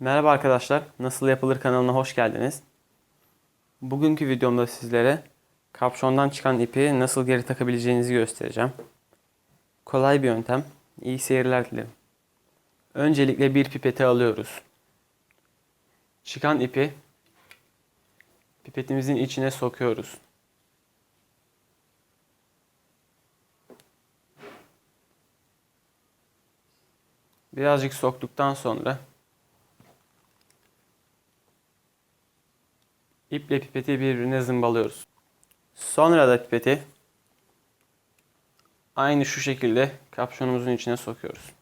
Merhaba arkadaşlar, Nasıl Yapılır kanalına hoş geldiniz. Bugünkü videomda sizlere kapşondan çıkan ipi nasıl geri takabileceğinizi göstereceğim. Kolay bir yöntem, iyi seyirler dilerim. Öncelikle bir pipeti alıyoruz. Çıkan ipi pipetimizin içine sokuyoruz. Birazcık soktuktan sonra iple pipeti birbirine zımbalıyoruz. Sonra da pipeti aynı şu şekilde kapşonumuzun içine sokuyoruz.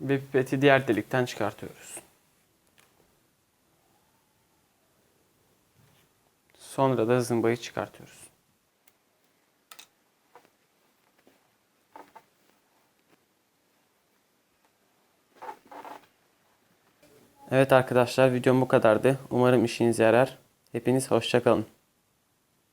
Ve pipeti diğer delikten çıkartıyoruz. Sonra da zımbayı çıkartıyoruz. Evet arkadaşlar videom bu kadardı. Umarım işinize yarar. Hepiniz hoşçakalın.